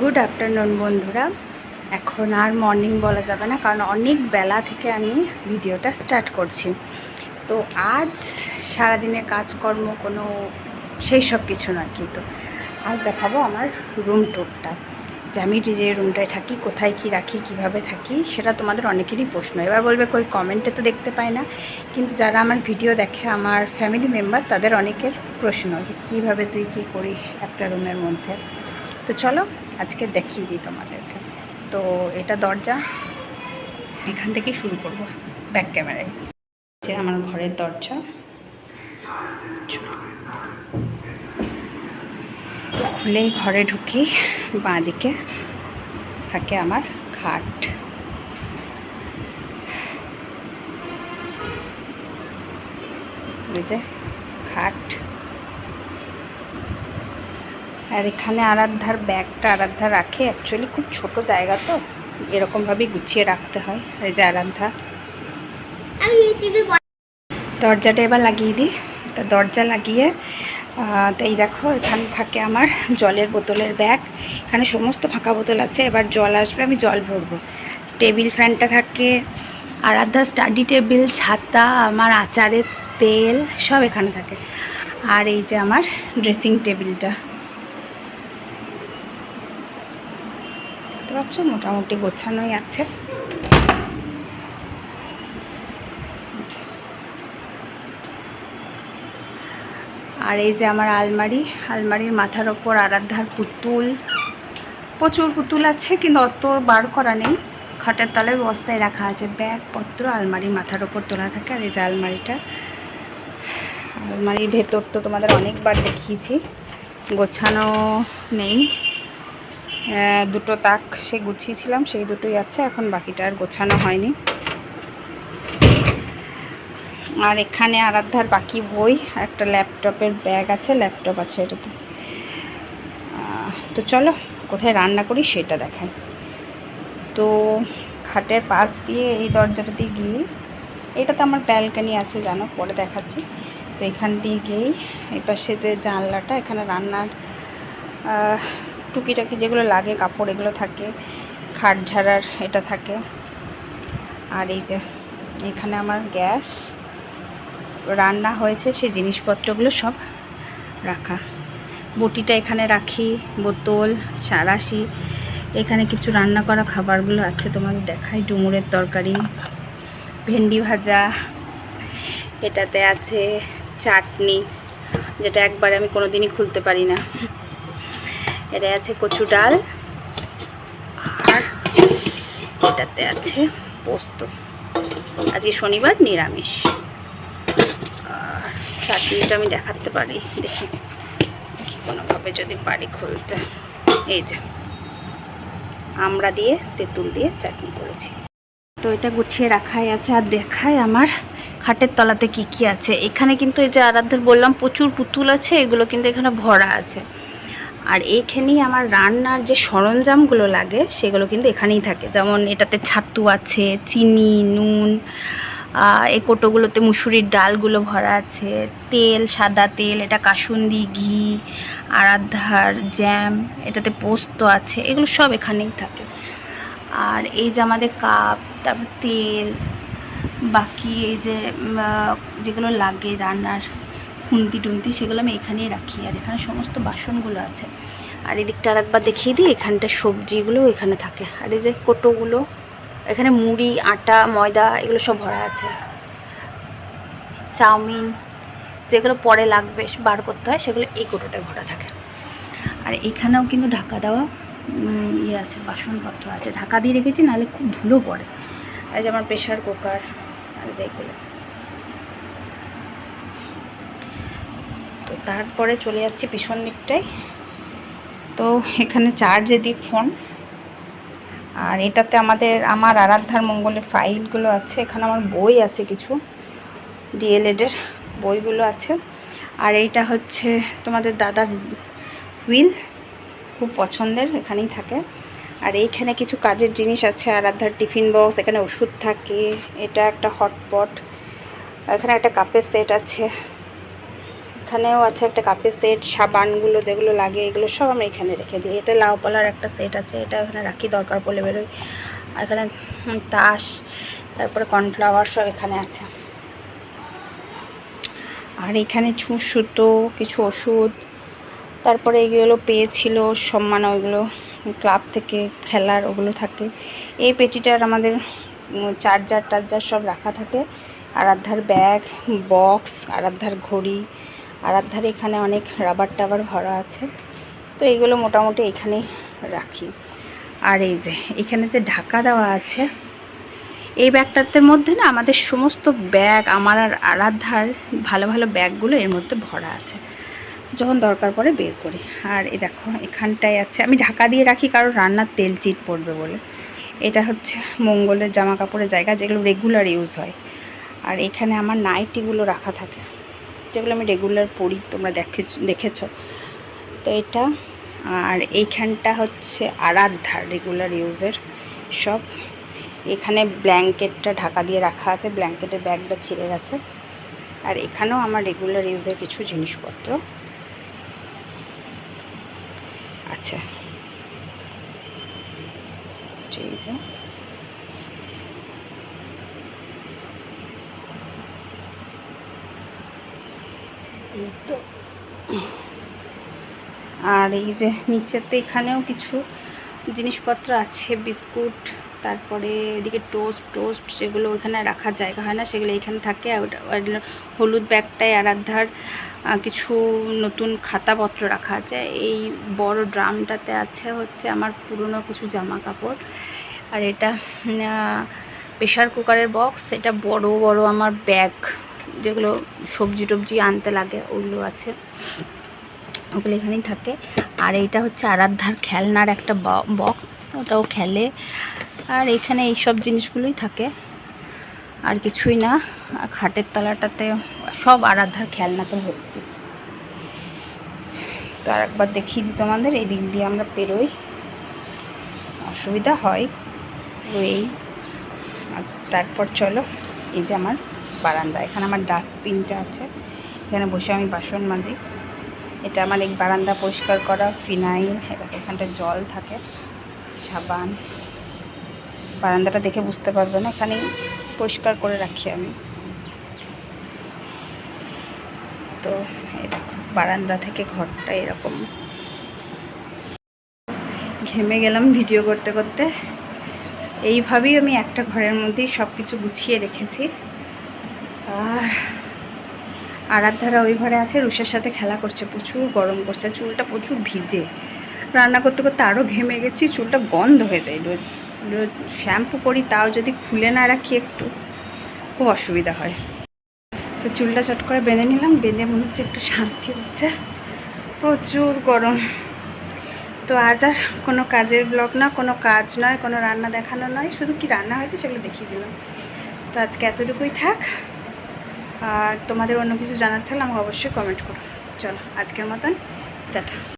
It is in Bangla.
গুড আফটারনুন বন্ধুরা। এখন আর মর্নিং বলা যাবে না, কারণ অনেক বেলা থেকে আমি ভিডিওটা স্টার্ট করছি। তো আজ সারাদিনের কাজকর্ম কোনো সেই সব কিছু নয় কিন্তু। আজ দেখাবো আমার রুম ট্যুরটা যে আমি যে রুমটায় থাকি, কোথায় কি রাখি, কীভাবে থাকি, সেটা তোমাদের অনেকেরই প্রশ্ন। এবার বলবে কই কমেন্টে তো দেখতে পাই না। কিন্তু যারা আমার ভিডিও দেখে, আমার ফ্যামিলি মেম্বার তাদের অনেকের প্রশ্ন যে কীভাবে তুই কী করিস একটা রুমের মধ্যে? তো চলো আজকে দেখিয়ে দিই তোমাদেরকে। তো এটা দরজা, এখান থেকে শুরু করব ব্যাক ক্যামেরায় যে আমার ঘরের দরজা। খুলেই ঘরে ঢুকি বাঁ দিকে থাকে আমার খাট। যে খাট। আর এখানে আরাধ্যার ব্যাগটা আরাধ্যা রাখে। অ্যাকচুয়ালি খুব ছোট জায়গা তো এরকমভাবেই গুছিয়ে রাখতে হয় এই যে আরাধ্যা। দরজাটা এবার লাগিয়ে দিই। তা দরজা লাগিয়ে তো এই দেখো এখানে থাকে আমার জলের বোতলের ব্যাগ। এখানে সমস্ত ফাঁকা বোতল আছে এবার জল আসবে আমি জল ভরবো। টেবিল ফ্যানটা থাকে আরাধ্যা স্টাডি টেবিল ছাতা আমার আচারের তেল সব এখানে থাকে। আর এই যে আমার ড্রেসিং টেবিলটা দেখতে পাচ্ছ মোটামুটি গোছানোই আছে। আর এই যে আমার আলমারি, আলমারির মাথার ওপর আরাধ্যার পুতুল, প্রচুর পুতুল আছে কিন্তু অত বার করা নেই। খাটের তলায় বস্তায় রাখা আছে, ব্যাগপত্র, আলমারির মাথার ওপর তোলা থাকে আর এই যে আলমারিটা। আলমারির ভেতর তো তোমাদের অনেকবার দেখিয়েছি, গোছানো নেই। দুটো তাক সে গুছিয়েছিলাম, সেই দুটোই আছে, এখন বাকিটা আর গোছানো হয়নি। আর এখানে আরাধ্যার বাকি বই, একটা ল্যাপটপের ব্যাগ আছে, ল্যাপটপ আছে এটাতে। তো চলো, কোথায় রান্না করি সেটা দেখাই। তো খাটের পাশ দিয়ে এই দরজাটা দিয়ে গিয়ে এটাতে আমার ব্যালকানি আছে, জানো, পরে দেখাচ্ছি। তো এখান দিয়ে গিয়েই, এই পাশে যে জানলাটা, এখানে রান্নার টুকিটাকি যেগুলো লাগে, কাপড় এগুলো থাকে, খাট ঝাড়ার এটা থাকে। আর এই যে, এখানে আমার গ্যাস, রান্না হয়েছে সেই জিনিসপত্রগুলো সব রাখা। বটিটা এখানে রাখি, বোতল সারাশি এখানে কিছু রান্না করা খাবারগুলো আছে তোমাদের দেখাই, ডুমুরের তরকারি, ভেন্ডি ভাজা, এটাতে আছে চাটনি, যেটা একবারে আমি কোনো দিনই খুলতে পারি না। এটা আছে কচু ডাল। আর এটাতে আছে পোস্ত। আজকে শনিবার নিরামিষ। চাটনিটা আমি দেখাতে পারি, দেখি দেখি কোনোভাবে যদি পারি খুলতে। এই যে, আমরা দিয়ে তেঁতুল দিয়ে চাটনি করেছি। তো এটা গুছিয়ে রাখাই আছে। আর দেখায় আমার খাটের তলাতে কি কি আছে। এখানে কিন্তু এই যে আরাধ্যের বললাম, প্রচুর পুতুল আছে, এগুলো কিন্তু এখানে ভরা আছে। আর এইখানেই আমার রান্নার যে সরঞ্জামগুলো লাগে, সেগুলো কিন্তু এখানেই থাকে। যেমন এটাতে ছাতু আছে, চিনি, নুন এই কোটোগুলোতে মুসুরির ডালগুলো ভরা আছে, তেল, সাদা তেল, এটা কাসুন্দি, ঘি আরাধ্যার জ্যাম, এটাতে পোস্ত আছে, এগুলো সব এখানেই থাকে। আর এই যে আমাদের কাপ, তারপর তেল, বাকি এই যেগুলো লাগে রান্নার খুন্তি টুন্তি সেগুলো আমি এখানেই রাখি। আর এখানে সমস্ত বাসনগুলো আছে। আর এদিকটা আরেকবার দেখিয়ে দিই, এখানটা সবজিগুলো এখানে থাকে। আর এই যে কোটোগুলো, এখানে মুড়ি, আটা, ময়দা এগুলো সব ভরা আছে। চাউমিন যেগুলো পরে লাগবে, বার করতে হয়, সেগুলো এই কোটোটায় ভরা থাকে। আর এখানেও কিন্তু ঢাকা দেওয়া ইয়ে আছে, বাসনপত্র আছে। ঢাকা দিয়ে রেখেছি, নাহলে খুব ধুলো পড়ে। আর যে আমার প্রেশার কুকার, আর যেগুলো তারপরে চলে যাচ্ছি পিছন দিকটায়। তো এখানে চার্জে দিই ফোন। আর এটাতে আমাদের, আমার আরাধ্যার মঙ্গলের ফাইলগুলো আছে। এখানে আমার বই আছে কিছু, ডিএলএডের বইগুলো আছে। আর এইটা হচ্ছে তোমাদের দাদার হুইল, খুব পছন্দের, এখানেই থাকে। আর এইখানে কিছু কাজের জিনিস আছে, আরাধ্যার টিফিন বক্স, এখানে ওষুধ থাকে, এটা একটা হটপট। এখানে একটা কাপের সেট আছে। এখানেও আছে একটা কাপের সেট, সাবানগুলো যেগুলো লাগে এগুলো সব আমরা এখানে রেখে দিই। এটা লাউ পালার একটা সেট আছে, এটা এখানে রাখি, দরকার পড়লে বেরোই। আর এখানে তাস, তারপরে কর্নফ্লাওয়ার সব এখানে আছে। আর এখানে ছু সুতো, কিছু ওষুধ, তারপরে এগুলো পেয়েছিল সম্মান ওইগুলো, ক্লাব থেকে খেলার ওগুলো থাকে। এই পেটিটার আমাদের চার্জার টার্জার সব রাখা থাকে। আরাধ্যার ব্যাগ, বক্স আরাধ্যার ঘড়ি আরাধ্যার এখানে অনেক রাবার টাবার ভরা আছে। তো এইগুলো মোটামুটি এখানেই রাখি। আর এই যে, এখানে যে ঢাকা দেওয়া আছে, এই ব্যাগটাতে মধ্যে না আমাদের সমস্ত ব্যাগ, আমার আর আরাধ্যার ভালো ভালো ব্যাগগুলো এর মধ্যে ভরা আছে। যখন দরকার পড়ে বের করি। আর এই দেখো, এখানটায় আছে, আমি ঢাকা দিয়ে রাখি কারণ রান্নার তেল চিট পড়বে বলে। এটা হচ্ছে মঙ্গলের জামা কাপড়ের জায়গা যেগুলো রেগুলার ইউজ হয়। আর এখানে আমার নাইটিগুলো রাখা থাকে। যেগুলো আমি রেগুলার পরি তোমরা দেখেছ দেখেছ। তো এটা, আর এইখানটা হচ্ছে আরাধ্যা রেগুলার ইউজের সব এখানে ব্ল্যাঙ্কেটটা ঢাকা দিয়ে রাখা আছে, ব্ল্যাঙ্কেটের ব্যাগটা ছিঁড়ে গেছে। আর এখানেও আমার রেগুলার ইউজের কিছু জিনিসপত্র। আছে ঠিক যে এই তো আর এই যে নিচেতে এখানেও কিছু জিনিসপত্র আছে বিস্কুট তারপরে এদিকে টোস্ট টোস্ট যেগুলো ওইখানে রাখার জায়গা হয় না সেগুলো এইখানে থাকে। আর হলুদ ব্যাগটায় আরাধ্যার আহ, কিছু নতুন খাতাপত্র রাখা আছে। এই বড় ড্রামটাতে আছে হচ্ছে আমার পুরনো কিছু জামা কাপড় আর এটা প্রেশার কুকারের বক্স। এটা বড় বড় আমার ব্যাগ। যেগুলো সবজি টবজি আনতে লাগে, ওগুলো আছে। ওগুলো এখানেই থাকে। আর এইটা হচ্ছে আরাধ্যার খেলনার একটা বক্স ওটাও খেলে। আর এখানে এই সব জিনিসগুলোই থাকে। আর কিছুই না। আর খাটের তলাটাতে সব আরাধ্যার খেলনা তো ভর্তি। তো আর একবার দেখিয়ে দিই তোমাদের, এই দিক দিয়ে আমরা পেরোই অসুবিধা হয়। এই তারপর চলো, এই যে আমার বারান্দা। এখানে আমার ডাস্টবিনটা আছে। এখানে বসে আমি বাসন মাজি। এটা আমার এই বারান্দা পরিষ্কার করা, ফিনাইল এবার এখানটা জল থাকে, সাবান। বারান্দাটা দেখে বুঝতে পারবে না এখানে পরিষ্কার করে রাখি আমি। তো দেখো, বারান্দা থেকে ঘরটা এরকম। ঘেমে গেলাম ভিডিও করতে করতে। এইভাবেই আমি একটা ঘরের মধ্যেই সব কিছু গুছিয়ে রেখেছি। আর আরাধ্যারা ওই ঘরে আছে রুষের সাথে খেলা করছে প্রচুর, গরম করছে, চুলটা প্রচুর ভিজে। রান্না করতে করতে আরও ঘেমে গেছি, চুলটা গন্ধ হয়ে যায়। রোজ রোজ শ্যাম্পু করি, তাও যদি খুলে না রাখি একটু, খুব অসুবিধা হয়। তো চুলটা চট করে বেঁধে নিলাম, বেঁধে মনে হচ্ছে একটু শান্তি হচ্ছে। প্রচুর গরম। তো আজ আর কোনো কাজের ব্লগ না, কোনো কাজ নয়, কোনো রান্না দেখানো নয়, শুধু কি রান্না হয়েছে সেগুলো দেখিয়ে দিলাম। তো আজকে এতটুকুই থাক। আর তোমাদের অন্য কিছু জানার থাকলে আমাকে অবশ্যই কমেন্ট করো। চলো আজকের মতন টাটা।